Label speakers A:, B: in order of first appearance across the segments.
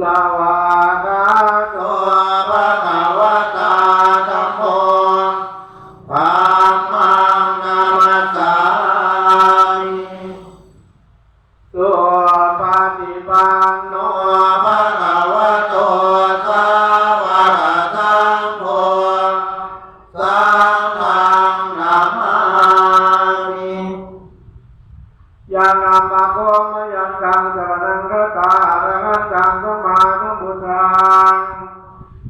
A: สวากาโตภะคะวะตาธัมโมธัมมังนามัสสามิสุปฏิปันโนภะคะวะโตสาวกสังโฆสังฆังนามามิยังอัมมาโคมยังกังสรนังคตา อรหันตังสมมานุพุทธัง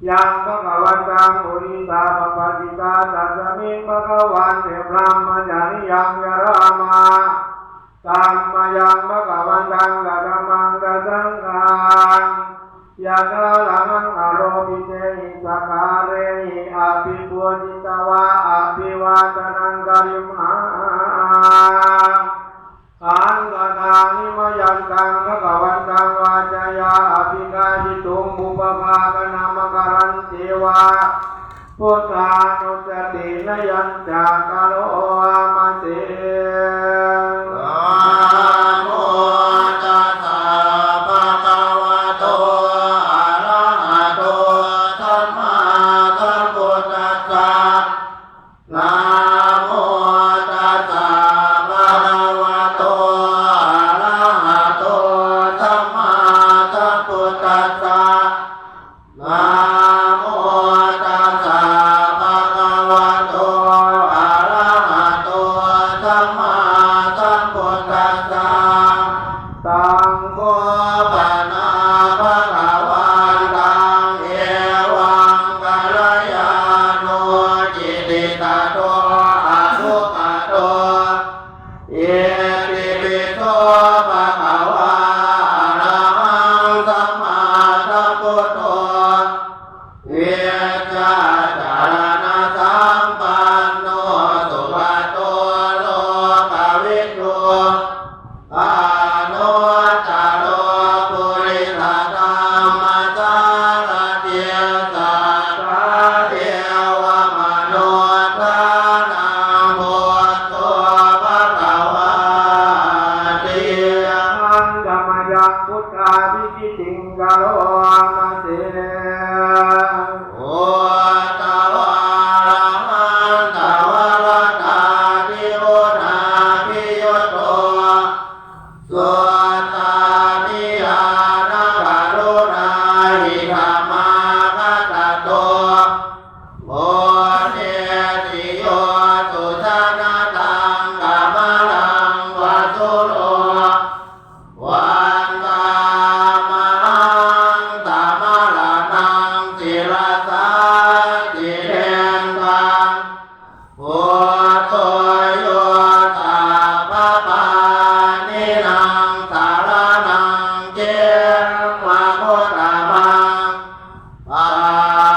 A: ยังพระกวันตังอุริสาปปะจิตาตัสมิงพระกวันเทพรามจาริยังยรามาตัมมายังพระกวันตังกะธรรมังกะสังฆังยะกะลังอโรปิเตหิสกาเรหิอาภิปุจิตวะอาภิวาตนังกริมหา อันตทานิมยันตังพระกวันตังวาจายาอภิกาจิตุงบุปภากนามการันเทวาพุทธานุสตินยันจากาโลอามาเส โอเนติโยตุทา
B: นตังกามั
A: งวัตุโลวันตามังตามลานั
B: งติระ
A: ตติเรนังโอโตโยตาปะปานินังตาลานังเจมาโมรามังปา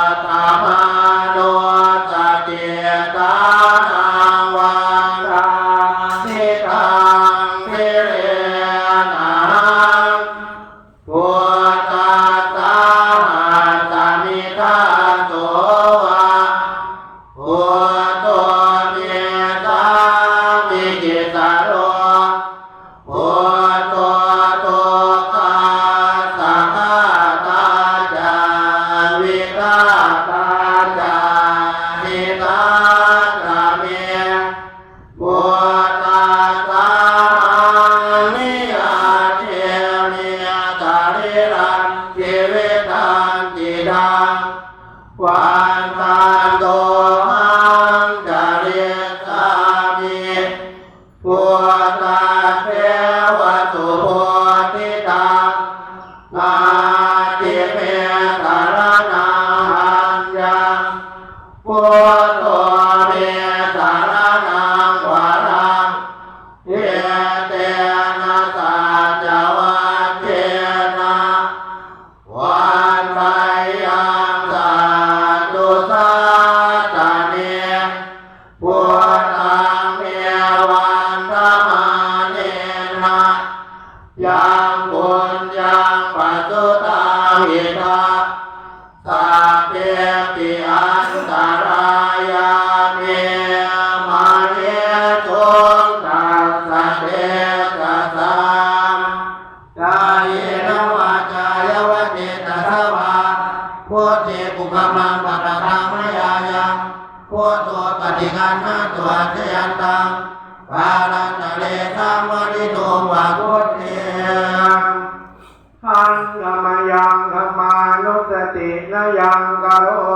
A: Wow. ังปุญญังปัจจุตังหิตาสัพเปติอันตรายามิมารีทุตัสสะเดตัสสัมกายนวาจายวจิตตสวะพุทธิปุคมังปะระธรรม
B: ยายังพุทโธ
A: ปฏิคันหาตัวเทยันตังปารันตะ
B: เล
A: สามาริโตวาพุท yang karo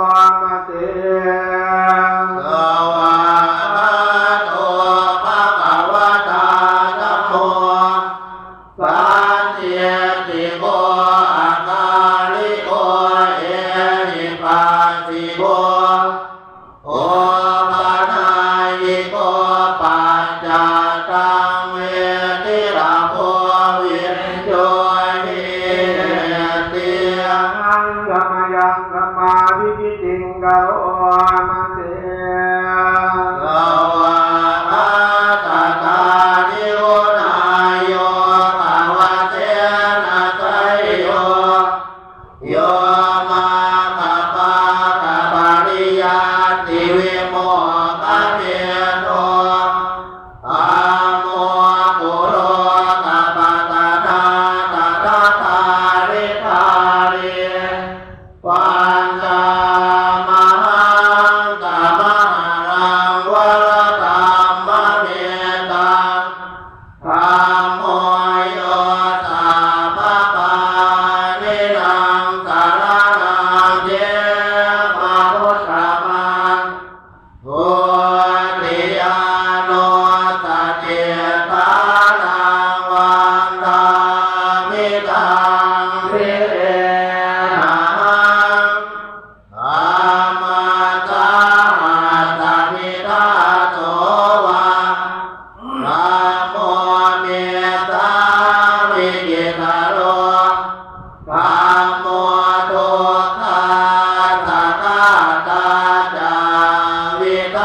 A: Oh.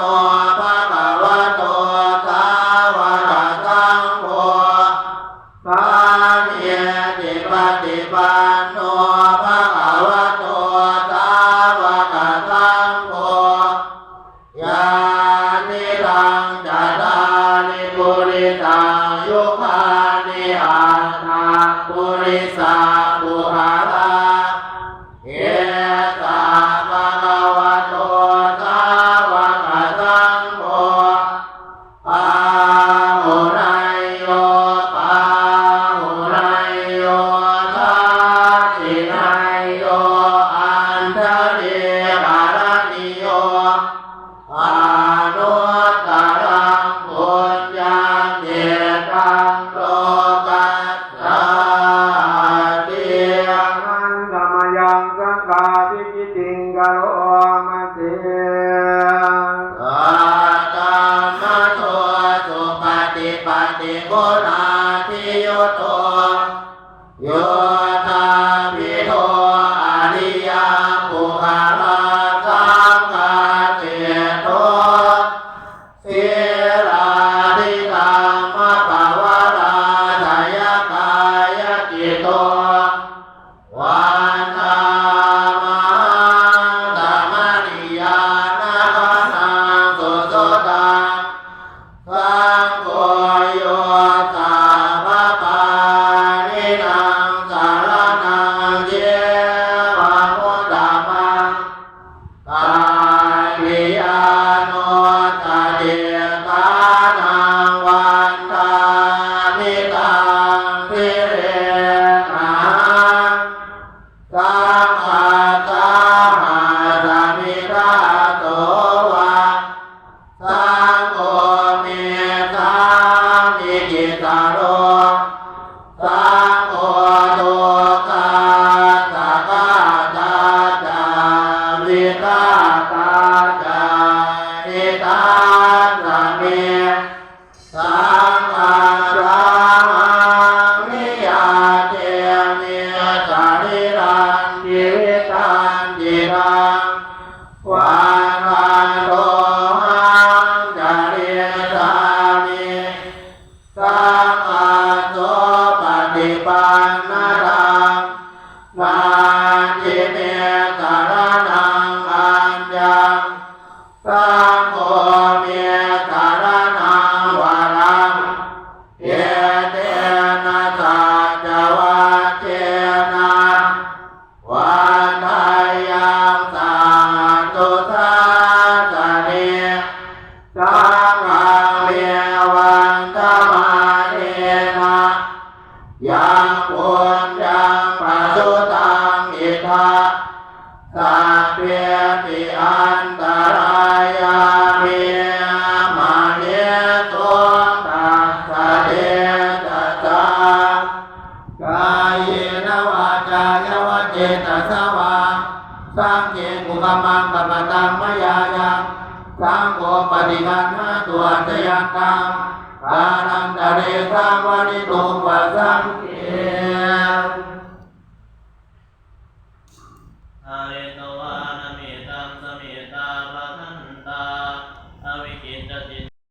A: الله วโรมเสีย กันนาตัวจยันตังกานันตเดชาวนิโตปะ